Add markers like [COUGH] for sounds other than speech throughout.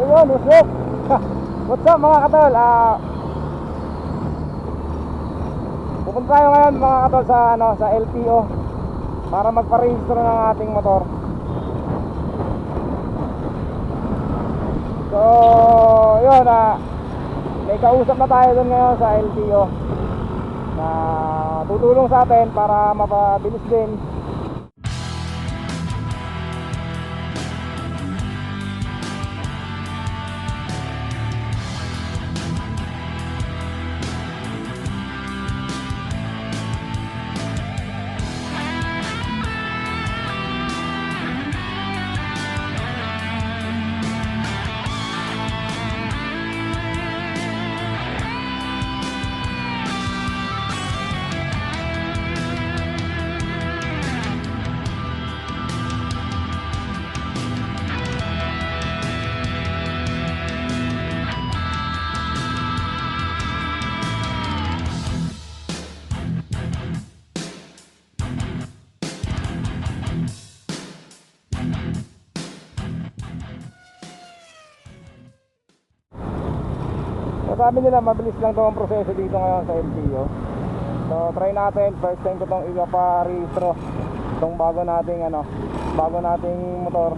So yun, what's up? what's up mga katol? Ah, pupunta tayo ngayon mga katol sa, ano, sa LTO para magparehistro ng ating motor. So, yun ah, may kausap na tayo doon ngayon sa LTO na tutulong sa atin para mapabilis din sabi nila mabilis lang daw ang proseso dito ngayon sa LTO. So try natin, first time ko itong ipaparehistro itong bago nating ano, bago nating motor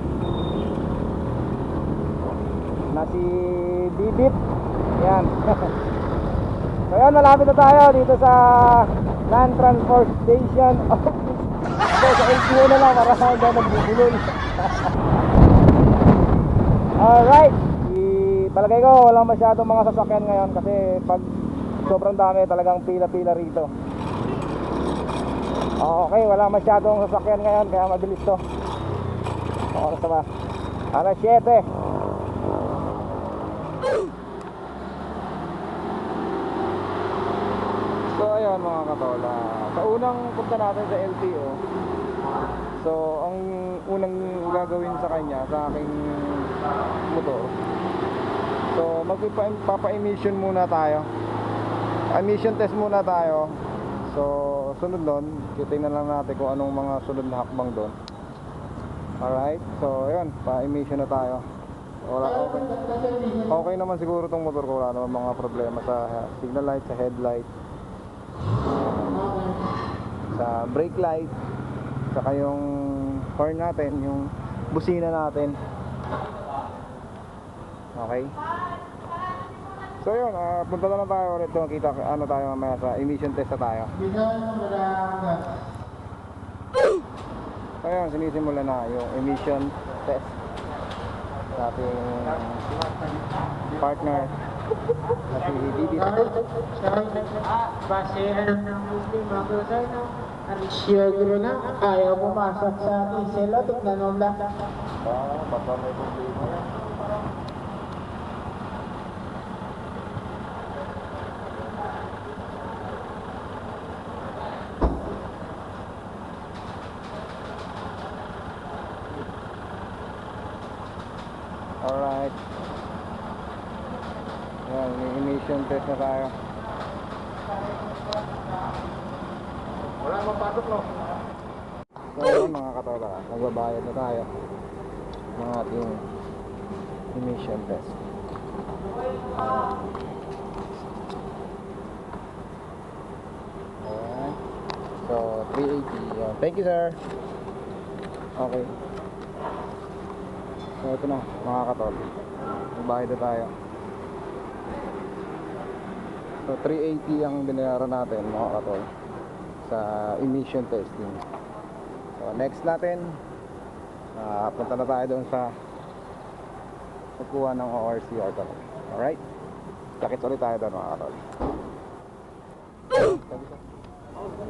na si Bibit. Yan. [LAUGHS] so yan, malapit na tayo dito sa Land Transport Station. [LAUGHS] so, sa LTO na lang para hindi nagbubulol. [LAUGHS] Alright. Palagay ko walang masyadong mga sasakyan ngayon kasi pag sobrang dami talagang pila-pila rito. Okay, wala masyadong sasakyan ngayon kaya mabilis to. Oras na ba? Alas 7. So ayun mga katola. Sa unang punta natin sa LTO, so ang unang gagawin sa kanya, sa aking motor, so magpapa-emission muna tayo. Emission test muna tayo. So sunod nun, titingnan lang natin kung anong mga sunod na hakbang doon. Alright, so ayun, pa-emission na tayo. Wala okay. Okay naman siguro tong motor ko, wala naman mga problema sa signal light, sa headlight sa brake light saka yung horn natin yung busina natin okay so yun ah, punta na lang tayo ulit doon kita ano tayo mamaya sa emission test na tayo so yun sinisimula na yung emission test sa ating partner na si Bibi Basehan ng Muslim mga brother, no? Arisyo na, ayaw pumasok sa isela, tignan mo lang. Ah, baka may problema. Yan, may test na tayo. Wala mapasok no? So yun, mga katola, magbabayad na tayo ng ating emission test. Alright. So, 380. Yan. Thank you, sir. Okay. So, ito na, mga katol. Magbayad na tayo. So, 380 ang binayaran natin, mga katol, sa emission testing. So, next natin, ah, punta na tayo doon sa pagkuha ng ORCR talaga. Alright? Sakit ulit tayo doon, mga katol.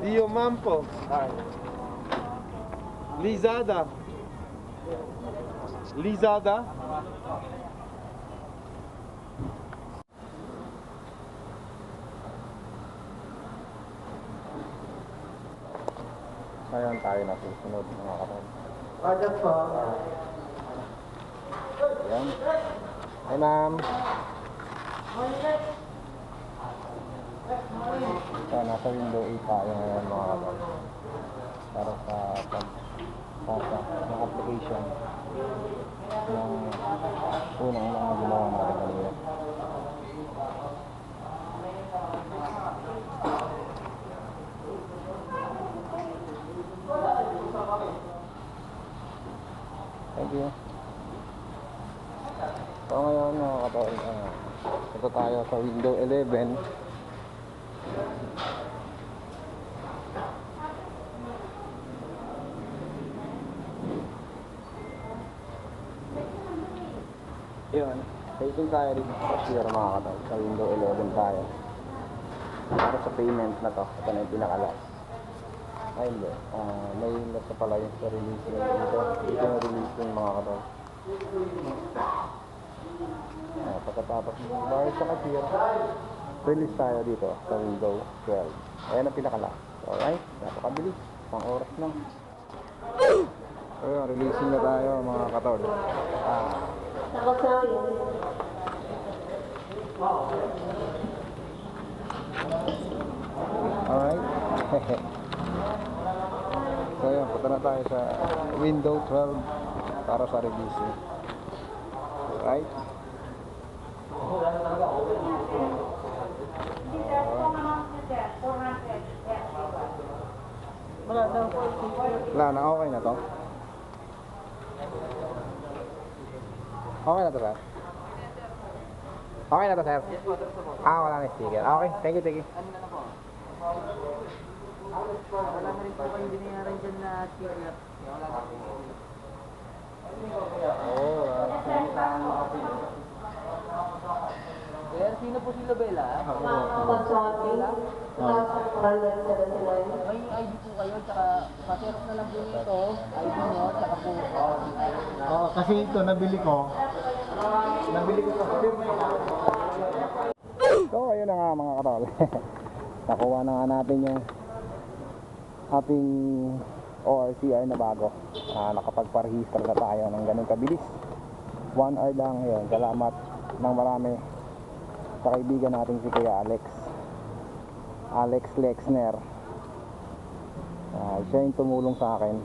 Dio Mampo. Lizada. Lizada. Ngayon tayo na susunod, mga katol. Ano po? Ayan. Hi, ma'am. So, nasa window 8 tayo ngayon, mga kapal. Para sa pag pasa ng application. ng unang mga ginawa natin kanina. Thank you. So ngayon mga katol, uh, ito tayo sa window 11. Yun, facing tayo rin sa zero mga katol, sa window 11 tayo. Para sa payment na to, ito na yung pinakalas. Ay hindi, Ah, may nasa pala yung sa release yung dito. Dito yung release yung mga katol. Ah, pagkatapos ng bayad sa cashier, release tayo dito sa window 12. Ayan ang pinakalas. Alright, napakabilis. Pang oras lang. Ayun, releasing na tayo mga katol. Ah, Alright. [LAUGHS] so yun, punta na tayo sa window 12 para sa releasing. Right? Wala daw po. Wala na, okay na to? Okay na to, sir? Okay na to, sir? Ah, wala na sticker. Okay, thank you, thank you. Wala na rin po kayong binayaran dyan na ticket. Oo, Sir, sino po si Lobela? May ID po kayo, tsaka paserok na lang po nito, ID nyo, tsaka po, Oo, kasi ito nabili ko. Nabili ko sa So, ayun na nga mga katol. Nakuha na nga natin yung ating ORCR na bago. Ah, nakapagparehistro na tayo ng ganun kabilis. One hour lang yun. Salamat ng marami sa kaibigan natin si Kuya Alex. Alex Lexner. Ah, siya yung tumulong sa akin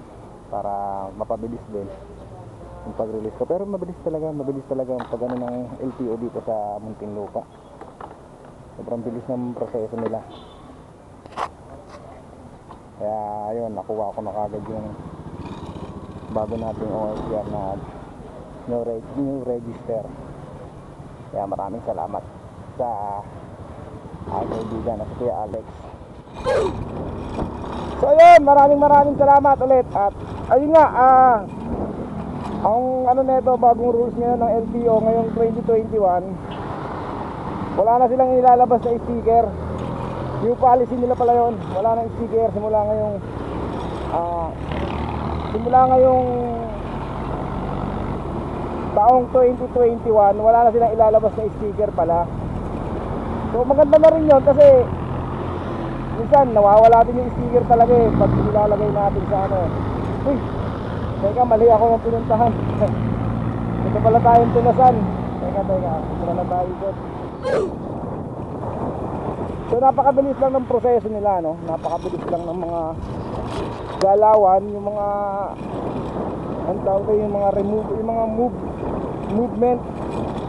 para mapabilis din yung pag-release ko. Pero mabilis talaga, mabilis talaga ang pag ng LTO dito sa Muntinlupa. Sobrang bilis ng proseso nila. Kaya ayun, nakuha ko na kagad yung bago nating OSR na new, reg- new register. Kaya maraming salamat sa kaibigan na si Alex. So ayun, maraming maraming salamat ulit at ayun nga, ah ang ano nito bagong rules ngayon ng LTO ngayong 2021 wala na silang ilalabas na sticker new policy nila pala yon wala nang sticker simula ngayong ah simula ngayong taong 2021 wala na silang ilalabas na sticker pala. So maganda na rin yon kasi minsan nawawala din yung sticker talaga eh pag nilalagay natin sa ano. Uy teka mali ako ng pinuntahan. [LAUGHS] Ito pala tayong tunasan teka teka ito na tayo dyan So napakabilis lang ng proseso nila no. Napakabilis lang ng mga galawan, yung mga ang tawag ko, yung mga remove, yung mga move movement,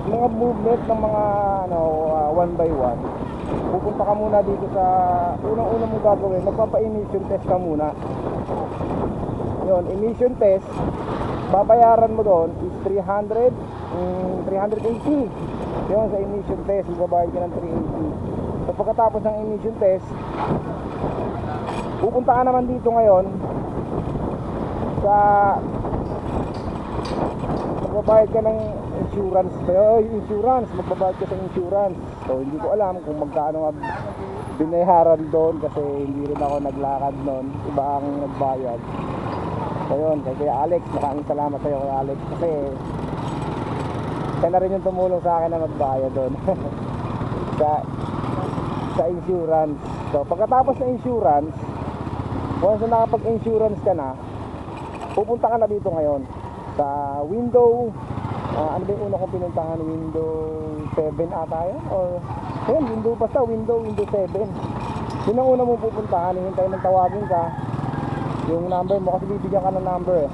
mga movement ng mga ano ah, one by one. Pupunta ka muna dito sa unang-una mong gagawin, magpapa-emission test ka muna. Yun, emission test, babayaran mo doon is 300, mm, 380. Yun, sa emission test, magbabayad ka ng 380. So pagkatapos ng emission test, pupunta ka naman dito ngayon sa magbabayad ka ng insurance. Oh, insurance magbabayad ka sa insurance. So hindi ko alam kung magkano nga binayaran doon kasi hindi rin ako naglakad noon. Iba ang nagbayad. So yun kay Alex maraming salamat sa iyo Kuya Alex kasi siya na rin yung tumulong sa akin na magbayad doon. [LAUGHS] Sa sa insurance. So pagkatapos ng insurance once na nakapag-insurance ka na pupunta ka na dito ngayon sa window ah, ano ba yung una kong pinuntahan? Window 7 ata yun? Or yun window basta window window 7 yun ang una mong pupuntahan hintay ng tawagin ka. Yung number mo kasi bibigyan ka ng number eh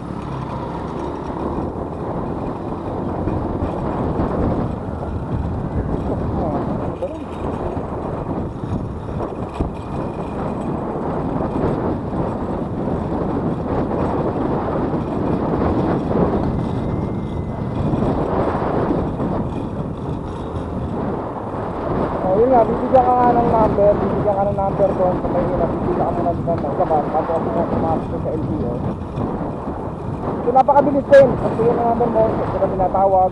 nga, bibigyan ka nga ng number, bibigyan ka ng number doon sa may ina, bibigyan ka muna ng number, bago ako mo pumasok sa LTO. So napakabilis din, kasi yung number mo, ito na tinatawag,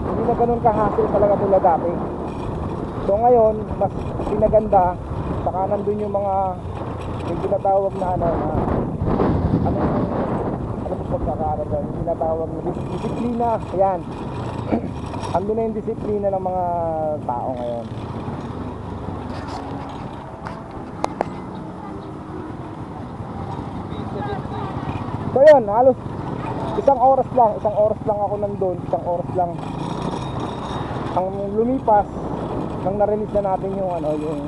hindi na ganun kahasil talaga tulad dati. So ngayon, mas pinaganda, saka nandun yung mga, yung tinatawag na ano, na, ano yung, ano yung pagkakaano doon, yung tinatawag na dis- disiplina, yan. [CLEARS THROAT] Andun na yung disiplina ng mga tao ngayon. So yun, halos isang oras lang, isang oras lang ako nandun, isang oras lang ang lumipas nang na-release na natin yung ano, yung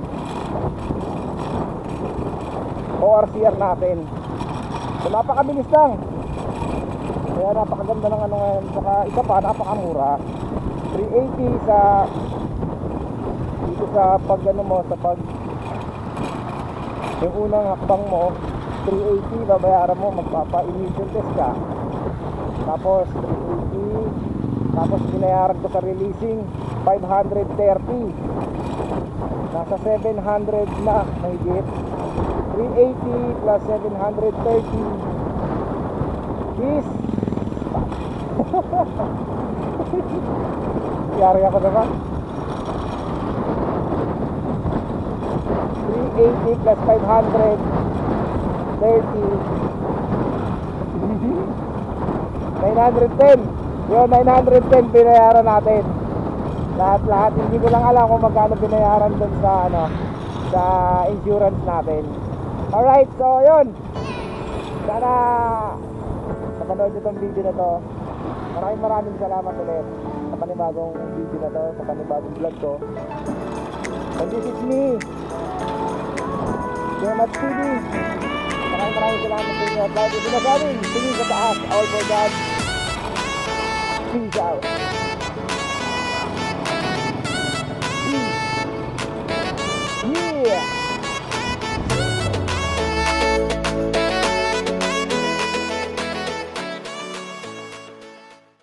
ORCR natin. So napakabilis lang. Kaya napakaganda ng ano ngayon. Saka isa pa, napakamura. 380 sa dito sa pag ano mo, sa pag yung unang hakbang mo 380 babayaran mo magpapa-emission test ka. Tapos 380 tapos binayaran ko sa releasing 530 nasa 700 na mahigit 380 plus 730 is [LAUGHS] yari ako diba 380 plus 530 910 yun 910 binayaran natin. Lahat lahat hindi ko lang alam kung magkano binayaran dun sa ano sa insurance natin. Alright so yun. Sana napanood nyo tong video na to. Maraming maraming salamat ulit sa panibagong video na to sa panibagong vlog to and this is me. Jonat TV maraming maraming salamat sa inyo at lagi sinasabing tingin sa taas. All for God. Peace out